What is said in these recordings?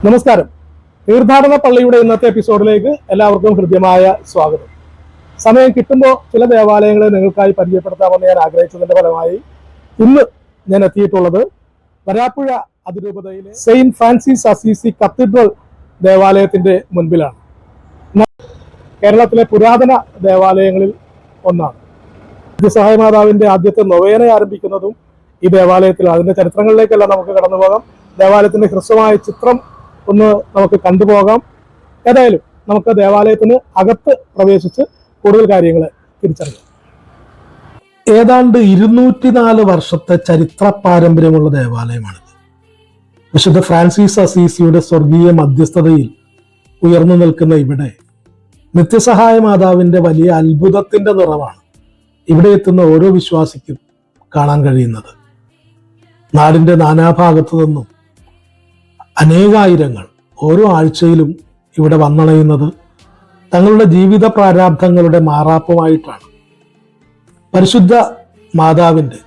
നമസ്കാരം. തീർത്ഥാടന പള്ളിയുടെ ഇന്നത്തെ എപ്പിസോഡിലേക്ക് എല്ലാവർക്കും ഹൃദ്യമായ സ്വാഗതം. സമയം കിട്ടുമ്പോൾ ചില ദേവാലയങ്ങളെ നിങ്ങൾക്കായി പരിചയപ്പെടുത്താമെന്ന് ഞാൻ ആഗ്രഹിച്ചതിന്റെ ഫലമായി ഇന്ന് ഞാൻ എത്തിയിട്ടുള്ളത് വരാപ്പുഴ അതിരൂപതയിലെ സെയിന്റ് ഫ്രാൻസിസ് അസീസി കത്തീഡ്രൽ ദേവാലയത്തിന്റെ മുൻപിലാണ്. കേരളത്തിലെ പുരാതന ദേവാലയങ്ങളിൽ ഒന്നാണ്. സഹായ മാതാവിന്റെ ആദ്യത്തെ നൊവേന ആരംഭിക്കുന്നതും ഈ ദേവാലയത്തിലാണ് അതിന്റെ ചരിത്രങ്ങളിലേക്കല്ല നമുക്ക് കടന്നു പോകാം ദേവാലയത്തിന്റെ ഹ്രസ്വമായ ചിത്രം ഒന്ന് നമുക്ക് കണ്ടുപോകാം. ഏതായാലും നമുക്ക് ദേവാലയത്തിന് അകത്ത് പ്രവേശിച്ച് കൂടുതൽ കാര്യങ്ങൾ തിരിച്ചറിയാം. ഏതാണ്ട് ഇരുന്നൂറ്റിനാല് വർഷത്തെ ചരിത്ര പാരമ്പര്യമുള്ള ദേവാലയമാണിത്. വിശുദ്ധ ഫ്രാൻസിസ് അസീസിയുടെ സ്വർഗീയ മധ്യസ്ഥതയിൽ ഉയർന്നു നിൽക്കുന്ന ഇവിടെ നിത്യസഹായ മാതാവിന്റെ വലിയ അത്ഭുതത്തിന്റെ നിറവാണ് ഇവിടെ എത്തുന്ന ഓരോ വിശ്വാസിക്കും കാണാൻ കഴിയുന്നത്. നാടിന്റെ നാനാഭാഗത്തു നിന്നും അനേകായിരങ്ങൾ ഓരോ ആഴ്ചയിലും ഇവിടെ വന്നണയുന്നത് തങ്ങളുടെ ജീവിത പ്രാരാബ്ധങ്ങളുടെ മാറാപ്പുമായിട്ടാണ്. പരിശുദ്ധ മാതാവിന്റെ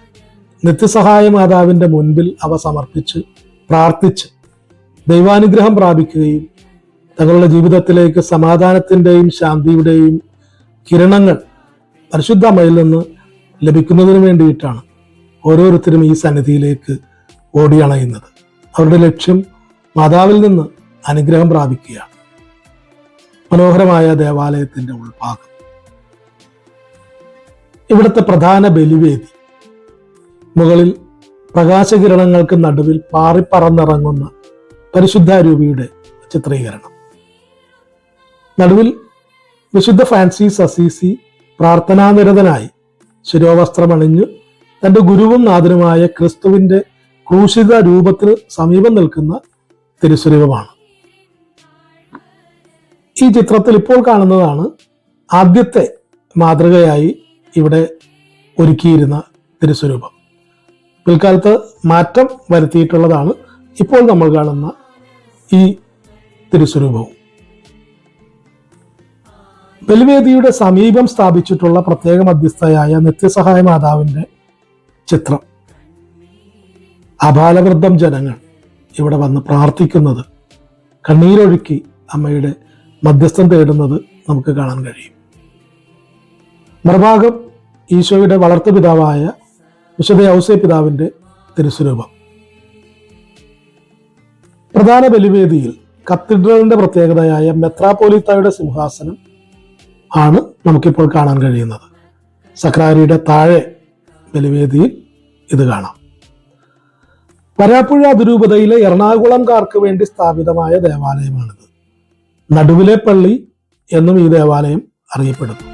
നിത്യസഹായ മാതാവിന്റെ മുൻപിൽ അവ സമർപ്പിച്ച് പ്രാർത്ഥിച്ച് ദൈവാനുഗ്രഹം പ്രാപിക്കുകയും തങ്ങളുടെ ജീവിതത്തിലേക്ക് സമാധാനത്തിന്റെയും ശാന്തിയുടെയും കിരണങ്ങൾ പരിശുദ്ധ അമ്മയിൽ നിന്ന് ലഭിക്കുന്നതിന് വേണ്ടിയിട്ടാണ് ഓരോരുത്തരും ഈ സന്നിധിയിലേക്ക് ഓടിയണയുന്നത്. അവരുടെ ലക്ഷ്യം മാതാവിൽ നിന്ന് അനുഗ്രഹം പ്രാപിക്കുകയാണ്. മനോഹരമായ ദേവാലയത്തിന്റെ ഉൾഭാഗം. ഇവിടുത്തെ പ്രധാന ബലിവേദി. മുകളിൽ പ്രകാശകിരണങ്ങൾക്ക് നടുവിൽ പാറിപ്പറന്നിറങ്ങുന്ന പരിശുദ്ധാരൂപിയുടെ ചിത്രീകരണം. നടുവിൽ വിശുദ്ധ ഫ്രാൻസിസ് അസീസി പ്രാർത്ഥനാനിരതനായി ശിരോവസ്ത്രമണിഞ്ഞ് തന്റെ ഗുരുവും നാഥനുമായ ക്രിസ്തുവിന്റെ ക്രൂശിത രൂപത്തിന് സമീപം നിൽക്കുന്ന തിരുസ്വരൂപമാണ് ഈ ചിത്രത്തിൽ ഇപ്പോൾ കാണുന്നതാണ് ആദ്യത്തെ മാതൃകയായി ഇവിടെ ഒരുക്കിയിരുന്ന തിരുസ്വരൂപം. പിൽക്കാലത്ത് മാറ്റം വരുത്തിയിട്ടുള്ളതാണ് ഇപ്പോൾ നമ്മൾ കാണുന്ന ഈ തിരുസ്വരൂപവും. ബലിവേദിയുടെ സമീപം സ്ഥാപിച്ചിട്ടുള്ള പ്രത്യേക മധ്യസ്ഥയായ നിത്യസഹായ മാതാവിന്റെ ചിത്രം. അപാലവൃദ്ധം ജനങ്ങൾ. ഇവിടെ വന്ന് പ്രാർത്ഥിക്കുന്നത്. കണ്ണീരൊഴുക്കി അമ്മയുടെ മധ്യസ്ഥം തേടുന്നത് നമുക്ക് കാണാൻ കഴിയും. മറുഭാഗം ഈശോയുടെ വളർത്തു പിതാവായ വിശുദ്ധ ഔസേ പിതാവിന്റെ തിരുസ്വരൂപം. പ്രധാന ബലിവേദിയിൽ കത്തീഡ്രലിന്റെ പ്രത്യേകതയായ മെത്രാപോലിത്തായുടെ സിംഹാസനം ആണ് നമുക്കിപ്പോൾ കാണാൻ കഴിയുന്നത്. സക്രാരിയുടെ താഴെ ബലിവേദിയിൽ ഇത് കാണാം. വരാപ്പുഴ അതിരൂപതയിലെ എറണാകുളംകാർക്ക് വേണ്ടി സ്ഥാപിതമായ ദേവാലയമാണിത്. നടുവിലെ പള്ളി എന്നും ഈ ദേവാലയം അറിയപ്പെടുന്നു.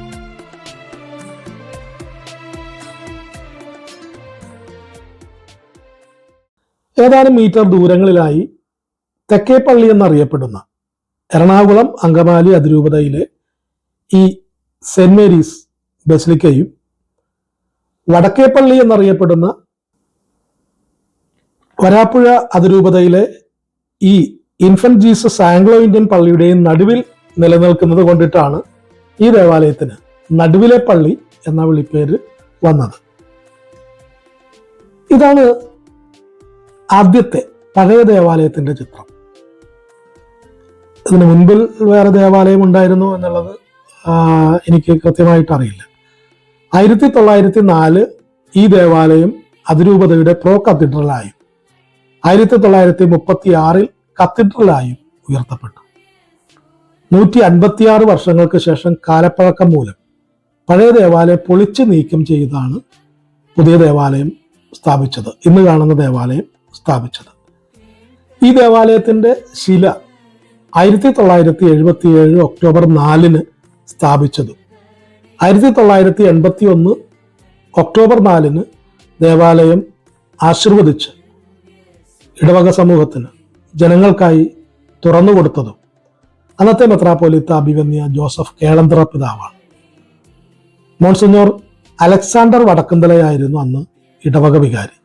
ഏതാനും മീറ്റർ ദൂരങ്ങളിലായി തെക്കേ പള്ളി എന്നറിയപ്പെടുന്ന എറണാകുളം അങ്കമാലി അതിരൂപതയിലെ ഈ സെന്റ് മേരീസ് ബസിലിക്കയും വടക്കേപ്പള്ളി എന്നറിയപ്പെടുന്ന വരാപ്പുഴ അതിരൂപതയിലെ ഈ ഇൻഫന്റ് ജീസസ് ആംഗ്ലോ ഇന്ത്യൻ പള്ളിയുടെയും നടുവിൽ നിലനിൽക്കുന്നത് കൊണ്ടിട്ടാണ് ഈ ദേവാലയത്തിന് നടുവിലെ പള്ളി എന്ന വിളിപ്പേര് വന്നത്. ഇതാണ് ആദ്യത്തെ പഴയ ദേവാലയത്തിന്റെ ചിത്രം. ഇതിന് മുൻപിൽ വേറെ ദേവാലയം ഉണ്ടായിരുന്നു എന്നുള്ളത് എനിക്ക് കൃത്യമായിട്ട് അറിയില്ല ആയിരത്തി തൊള്ളായിരത്തി നാല് ഈ ദേവാലയം അതിരൂപതയുടെ പ്രോ കത്തീഡ്രലായും. ആയിരത്തി തൊള്ളായിരത്തി മുപ്പത്തി ആറിൽ കത്തീഡ്രലായും ഉയർത്തപ്പെട്ടു. നൂറ്റി അൻപത്തിയാറ് വർഷങ്ങൾക്ക് ശേഷം കാലപ്പഴക്കം മൂലം പഴയ ദേവാലയം പൊളിച്ചു നീക്കം ചെയ്താണ് പുതിയ ദേവാലയം സ്ഥാപിച്ചത്. ഇന്ന് കാണുന്ന ദേവാലയം സ്ഥാപിച്ചത്. ഈ ദേവാലയത്തിന്റെ ശില ആയിരത്തി തൊള്ളായിരത്തി എഴുപത്തി ഏഴ് ഒക്ടോബർ നാലിന് സ്ഥാപിച്ചതും ആയിരത്തി തൊള്ളായിരത്തി എൺപത്തി ഒന്ന് ഒക്ടോബർ നാലിന് ദേവാലയം ആശീർവദിച്ച് ഇടവക സമൂഹത്തിന് ജനങ്ങൾക്കായി തുറന്നു കൊടുത്തതും അന്നത്തെ മെത്രാപ്പോലിത്ത അഭിവന്യ ജോസഫ് കേളന്തറ പിതാവാണ്. മോൺസിഞ്ഞോർ അലക്സാണ്ടർ വടക്കുന്തലയായിരുന്നു അന്ന് ഇടവക വികാരി.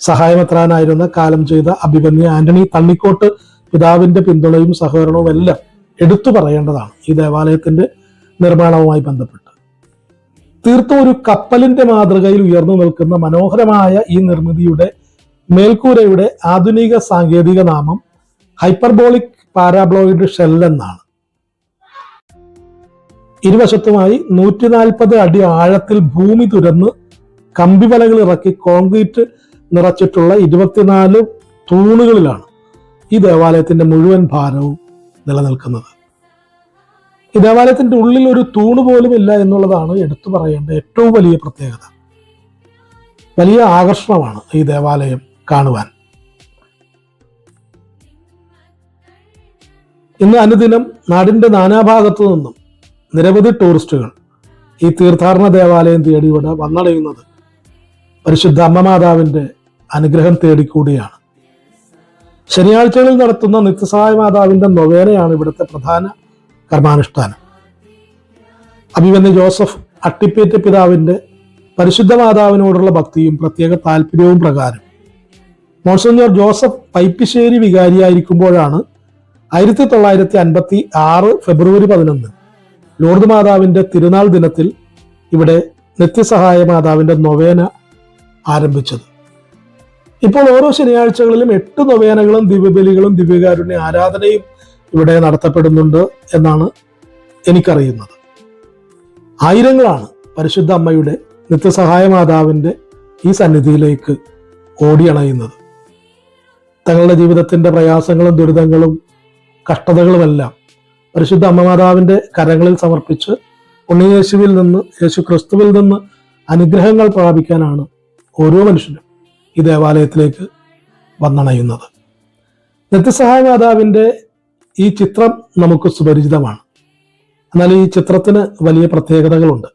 സഹായമെത്രാനായിരുന്ന കാലം ചെയ്ത അഭിവന്യ ആന്റണി തണ്ണിക്കോട്ട് പിതാവിന്റെ പിന്തുണയും സഹകരണവും എല്ലാം എടുത്തു പറയേണ്ടതാണ് ഈ ദേവാലയത്തിന്റെ നിർമ്മാണവുമായി ബന്ധപ്പെട്ട്. തീർത്തും ഒരു കപ്പലിന്റെ മാതൃകയിൽ ഉയർന്നു നിൽക്കുന്ന മനോഹരമായ ഈ നിർമ്മിതിയുടെ മേൽക്കൂരയുടെ ആധുനിക സാങ്കേതിക നാമം ഹൈപ്പർബോളിക് പാരാബ്ലോയിഡ് ഷെൽ എന്നാണ്. ഇരുവശത്തുമായി നൂറ്റി നാൽപ്പത് അടി ആഴത്തിൽ ഭൂമി തുരന്ന് കമ്പിവലകൾ ഇറക്കി കോൺക്രീറ്റ് നിറച്ചിട്ടുള്ള ഇരുപത്തിനാല് തൂണുകളിലാണ് ഈ ദേവാലയത്തിന്റെ മുഴുവൻ ഭാരവും നിലനിൽക്കുന്നത്. ഈ ദേവാലയത്തിന്റെ ഉള്ളിൽ ഒരു തൂണ് പോലും ഇല്ല എന്നുള്ളതാണ് എടുത്തു പറയേണ്ട ഏറ്റവും വലിയ പ്രത്യേകത. വലിയ ആകർഷണമാണ് ഈ ദേവാലയം. കാണുവാൻ. ഇന്ന് അനുദിനം നാടിന്റെ നാനാഭാഗത്തു നിന്നും നിരവധി ടൂറിസ്റ്റുകൾ ഈ തീർത്ഥാടന ദേവാലയം തേടി ഇവിടെ വന്നടയുന്നത് പരിശുദ്ധ അമ്മ മാതാവിന്റെ അനുഗ്രഹം തേടിക്കൂടിയാണ്. ശനിയാഴ്ചകളിൽ നടത്തുന്ന നിത്യസഹായ മാതാവിന്റെ നൊവേനയാണ് ഇവിടുത്തെ പ്രധാന കർമാനുഷ്ഠാനം. അഭിമന്യ ജോസഫ് അട്ടിപ്പേറ്റ പിതാവിന്റെ പരിശുദ്ധ മാതാവിനോടുള്ള ഭക്തിയും പ്രത്യേക താല്പര്യവും പ്രകാരം മോൺസഞ്ഞോർ ജോസഫ് പൈപ്പിശ്ശേരി വികാരിയായിരിക്കുമ്പോഴാണ് ആയിരത്തി തൊള്ളായിരത്തി അൻപത്തി ആറ് ഫെബ്രുവരി പതിനൊന്ന് ലോർഡ് മാതാവിന്റെ തിരുനാൾ ദിനത്തിൽ ഇവിടെ നിത്യസഹായ മാതാവിന്റെ നൊവേന ആരംഭിച്ചത്. ഇപ്പോൾ ഓരോ ശനിയാഴ്ചകളിലും എട്ട് നൊവേനകളും ദിവ്യബലികളും ദിവ്യകാരുണ്യ ആരാധനയും ഇവിടെ നടത്തപ്പെടുന്നുണ്ട് എന്നാണ് എനിക്കറിയുന്നത്. ആയിരങ്ങളാണ് പരിശുദ്ധ അമ്മയുടെ നിത്യസഹായ മാതാവിന്റെ ഈ സന്നിധിയിലേക്ക് ഓടിയണയുന്നത്. തങ്ങളുടെ ജീവിതത്തിന്റെ പ്രയാസങ്ങളും ദുരിതങ്ങളും കഷ്ടതകളുമെല്ലാം. പരിശുദ്ധ അമ്മ മാതാവിന്റെ കരങ്ങളിൽ സമർപ്പിച്ച് ഉണ്ണിയേശുവിൽ നിന്ന് യേശു ക്രിസ്തുവിൽ നിന്ന് അനുഗ്രഹങ്ങൾ പ്രാപിക്കാനാണ് ഓരോ മനുഷ്യനും ഈ ദേവാലയത്തിലേക്ക് വന്നണയുന്നത്. നിത്യസഹായ മാതാവിന്റെ ഈ ചിത്രം നമുക്ക് സുപരിചിതമാണ്. എന്നാൽ ഈ ചിത്രത്തിന് വലിയ പ്രത്യേകതകളുണ്ട്.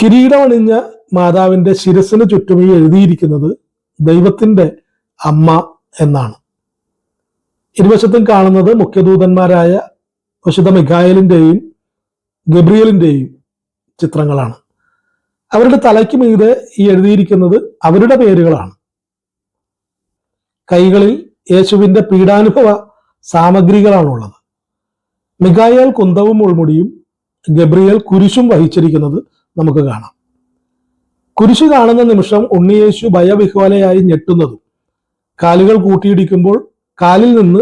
കിരീടമണിഞ്ഞ മാതാവിന്റെ ശിരസിന് ചുറ്റും ഈ എഴുതിയിരിക്കുന്നത് ദൈവത്തിന്റെ അമ്മ എന്നാണ്. ഇരുവശത്തും കാണുന്നത് മുഖ്യദൂതന്മാരായ വിശുദ്ധ മിഖായലിന്റെയും ഗബ്രിയലിന്റെയും ചിത്രങ്ങളാണ്. അവരുടെ തലയ്ക്ക് മീതെ ഈ എഴുതിയിരിക്കുന്നത് അവരുടെ പേരുകളാണ്. കൈകളിൽ യേശുവിന്റെ പീഡാനുഭവ സാമഗ്രികളാണുള്ളത്. മിഖായൽ കുന്തവും മുൾമുടിയും ഗബ്രിയൽ കുരിശും വഹിച്ചിരിക്കുന്നത് നമുക്ക് കാണാം. കുരിശു കാണുന്ന നിമിഷം ഉണ്ണിയേശു ഭയവിഹ്വലയായി ഞെട്ടുന്നതും. കാലുകൾ കൂട്ടിയിടിക്കുമ്പോൾ കാലിൽ നിന്ന്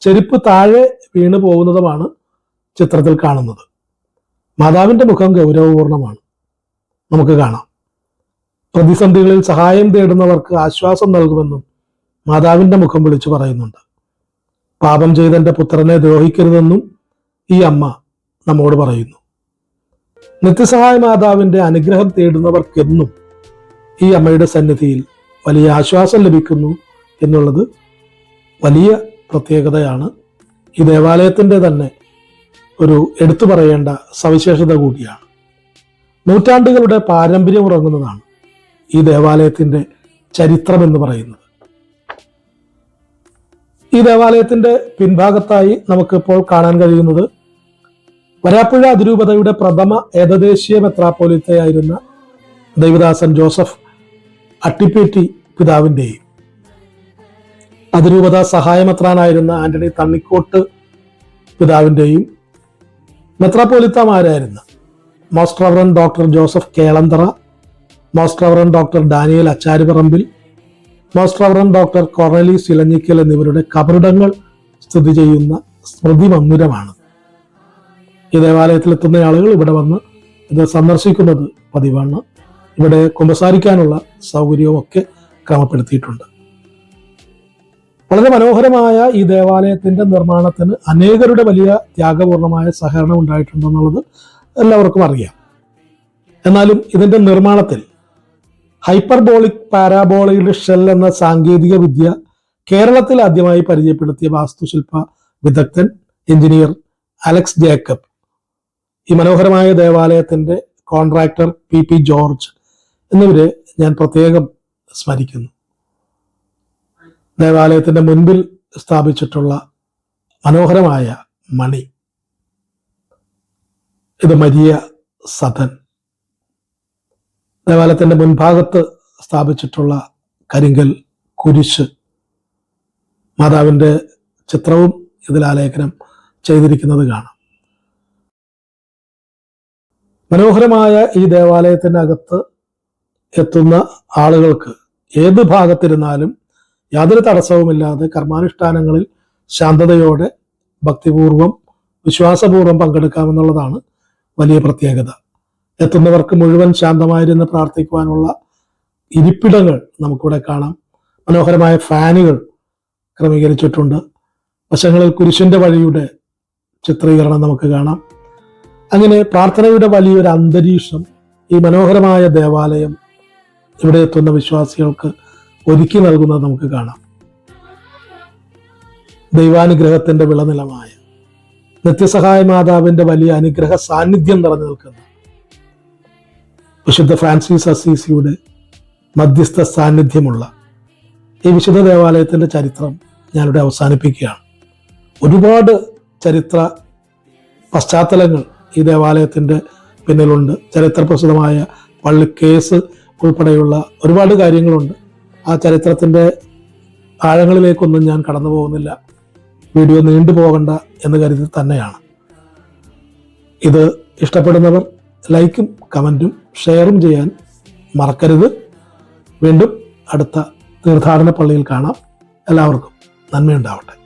ചെരുപ്പ് താഴെ വീണു പോകുന്നതുമാണ് ചിത്രത്തിൽ കാണുന്നത്. മാതാവിന്റെ മുഖം ഗൗരവപൂർണമാണ്. നമുക്ക് കാണാം. പ്രതിസന്ധികളിൽ സഹായം തേടുന്നവർക്ക് ആശ്വാസം നൽകുമെന്നും മാതാവിന്റെ മുഖം വിളിച്ചു പറയുന്നുണ്ട്. പാപം ചെയ്തന്റെ പുത്രനെ ദ്രോഹിക്കരുതെന്നും ഈ അമ്മ നമ്മോട് പറയുന്നു. നിത്യസഹായ മാതാവിന്റെ അനുഗ്രഹം തേടുന്നവർക്കെന്നും ഈ അമ്മയുടെ സന്നിധിയിൽ വലിയ ആശ്വാസം ലഭിക്കുന്നു എന്നുള്ളത് വലിയ പ്രത്യേകതയാണ്. ഈ ദേവാലയത്തിന്റെ തന്നെ ഒരു എടുത്തു പറയേണ്ട സവിശേഷത കൂടിയാണ്. നൂറ്റാണ്ടുകളുടെ പാരമ്പര്യം ഉറങ്ങുന്നതാണ് ഈ ദേവാലയത്തിന്റെ ചരിത്രം എന്ന് പറയുന്നത്. ഈ ദേവാലയത്തിന്റെ പിൻഭാഗത്തായി നമുക്കിപ്പോൾ കാണാൻ കഴിയുന്നത് വരാപ്പുഴ അതിരൂപതയുടെ പ്രഥമ ഏകദേശീയ മെത്രാപ്പോലിത്തയായിരുന്ന ദൈവദാസൻ ജോസഫ് അട്ടിപ്പേറ്റി പിതാവിന്റെയും അതിരൂപത സഹായമെത്രാനായിരുന്ന ആന്റണി തണ്ണിക്കോട്ട് പിതാവിന്റെയും മെത്രാപ്പോലിത്തമാരായിരുന്ന most reverend doctor Joseph Kelanthara most reverend doctor Daniel Acharuparambil most reverend doctor കൊറലി സിലഞ്ഞിക്കൽ എന്നിവരുടെ കബറിടങ്ങൾ സ്ഥിതി ചെയ്യുന്ന സ്മൃതി മന്ദിരമാണ് ഈ ദേവാലയത്തിൽ എത്തുന്ന ആളുകൾ ഇവിടെ വന്ന് ഇത് സന്ദർശിക്കുന്നത് പതിവാണ്. ഇവിടെ കുമ്പസാരിക്കാനുള്ള സൗകര്യവും ഒക്കെ ക്രമപ്പെടുത്തിയിട്ടുണ്ട്. വളരെ മനോഹരമായ ഈ ദേവാലയത്തിന്റെ നിർമ്മാണത്തിന് അനേകരുടെ വലിയ ത്യാഗപൂർണമായ സഹകരണം ഉണ്ടായിട്ടുണ്ടെന്നുള്ളത് എല്ലാവർക്കും അറിയാം. എന്നാലും ഇതിന്റെ നിർമ്മാണത്തിൽ ഹൈപ്പർബോളിക് പാരാബോളയുടെ ഷെൽ എന്ന സാങ്കേതിക വിദ്യ കേരളത്തിൽ ആദ്യമായി പരിചയപ്പെടുത്തിയ വാസ്തുശില്പ വിദഗ്ധൻ എഞ്ചിനീയർ അലക്സ് ജേക്കബ്. ഈ മനോഹരമായ ദേവാലയത്തിന്റെ കോൺട്രാക്ടർ പി പി ജോർജ് എന്നിവരെ ഞാൻ പ്രത്യേകം സ്മരിക്കുന്നു. ദേവാലയത്തിന്റെ മുൻപിൽ സ്ഥാപിച്ചിട്ടുള്ള മനോഹരമായ മണി. ഇത് മരിയ സദൻ ദേവാലയത്തിന്റെ മുൻഭാഗത്ത് സ്ഥാപിച്ചിട്ടുള്ള കരിങ്കൽ കുരിശ് മാതാവിന്റെ ചിത്രവും ഇതിൽ ആലേഖനം ചെയ്തിരിക്കുന്നത് കാണാം. മനോഹരമായ ഈ ദേവാലയത്തിനകത്ത് എത്തുന്ന ആളുകൾക്ക് ഏത് ഭാഗത്തിരുന്നാലും യാതൊരു തടസ്സവുമില്ലാതെ കർമാനുഷ്ഠാനങ്ങളിൽ ശാന്തതയോടെ ഭക്തിപൂർവം വിശ്വാസപൂർവം പങ്കെടുക്കാമെന്നുള്ളതാണ് വലിയ പ്രത്യേകത. എത്തുന്നവർക്ക് മുഴുവൻ ശാന്തമായിരുന്ന് പ്രാർത്ഥിക്കുവാനുള്ള ഇരിപ്പിടങ്ങൾ നമുക്കിവിടെ കാണാം. മനോഹരമായ ഫാനുകൾ ക്രമീകരിച്ചിട്ടുണ്ട്. വശങ്ങളിൽ കുരിശിന്റെ വഴിയുടെ ചിത്രീകരണം നമുക്ക് കാണാം. അങ്ങനെ പ്രാർത്ഥനയുടെ വലിയൊരു അന്തരീക്ഷം ഈ മനോഹരമായ ദേവാലയം ഇവിടെ എത്തുന്ന വിശ്വാസികൾക്ക് ഒരുക്കി നൽകുന്നത് നമുക്ക് കാണാം. ദൈവാനുഗ്രഹത്തിന്റെ വിളനിലമായ നിത്യസഹായ മാതാവിന്റെ വലിയ അനുഗ്രഹ സാന്നിധ്യം നിറഞ്ഞു നിൽക്കുന്ന വിശുദ്ധ ഫ്രാൻസിസ് അസീസിയുടെ മധ്യസ്ഥ സാന്നിധ്യമുള്ള ഈ വിശുദ്ധ ദേവാലയത്തിന്റെ ചരിത്രം ഞാനിവിടെ അവസാനിപ്പിക്കുകയാണ്. ഒരുപാട് ചരിത്ര പശ്ചാത്തലങ്ങൾ ഈ ദേവാലയത്തിന്റെ പിന്നിലുണ്ട്. പള്ളി കേസ് ഉൾപ്പെടെയുള്ള ഒരുപാട് കാര്യങ്ങളുണ്ട്. ആ ചരിത്രത്തിന്റെ ആഴങ്ങളിലേക്കൊന്നും ഞാൻ കടന്നു പോകുന്നില്ല. വീഡിയോ നീണ്ടു പോകണ്ട എന്ന് കരുതി തന്നെയാണ്. ഇത് ഇഷ്ടപ്പെടുന്നവർ ലൈക്കും കമന്റും ഷെയറും ചെയ്യാൻ മറക്കരുത്. വീണ്ടും അടുത്ത തീർത്ഥാടന പള്ളിയിൽ കാണാം. എല്ലാവർക്കും നന്മയുണ്ടാവട്ടെ.